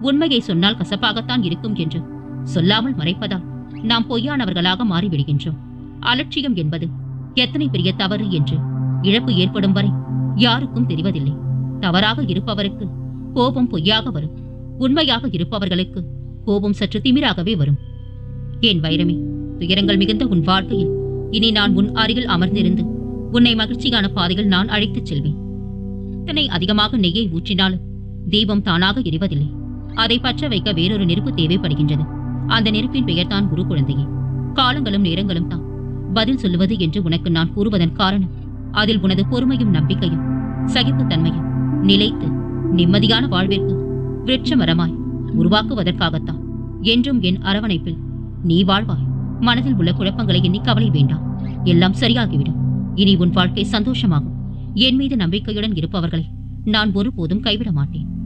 உண்மையை சொன்னால் கசப்பாகத்தான் இருக்கும் என்று. சொல்லாமல் மறைப்பதால் நாம் பொய்யானவர்களாக மாறிவிடுகின்றோம். அலட்சியம் என்பது எத்தனை பெரிய தவறு என்று இழப்பு ஏற்படும் வரை யாருக்கும் தெரிவதில்லை. தவறாக இருப்பவருக்கு கோபம் பொய்யாக வரும். உண்மையாக இருப்பவர்களுக்கு கோபம் சற்று திமிராகவே வரும். ஏன் வைரமே துயரங்கள் மிகுந்த உன் வாழ்க்கையில் இனி நான் உன் அருகில் அமர்ந்திருந்து உன்னை மகிழ்ச்சியான பாதையில் நான் அழைத்துச் செல்வேன். இத்தனை அதிகமாக நெய்யை ஊற்றினாலும் தீபம் தானாக எரிவதில்லை. அதை பற்ற வைக்க வேறொரு நெருப்பு தேவைப்படுகின்றது. அந்த நெருப்பின் பெயர்தான் குரு குழந்தையே. காலங்களும் நேரங்களும் தான். பதில் சொல்லுவது என்று உனக்கு நான் கூறுவதன் காரணம் அதில் உனது பொறுமையும் நம்பிக்கையும் சகிப்புத்தன்மையும் நிலைத்து நிம்மதியான வாழ்விற்கு விருட்ச மரமாய் உருவாக்குவதற்காகத்தான். என்றும் என் அரவணைப்பில் நீ வாழ்வாய். மனதில் உள்ள குழப்பங்களை எண்ணி கவலை வேண்டாம். எல்லாம் சரியாகிவிடும். இனி உன் வாழ்க்கை சந்தோஷமாகும். என் மீது நம்பிக்கையுடன் இருப்பவர்களை நான் ஒருபோதும் கைவிட மாட்டேன்.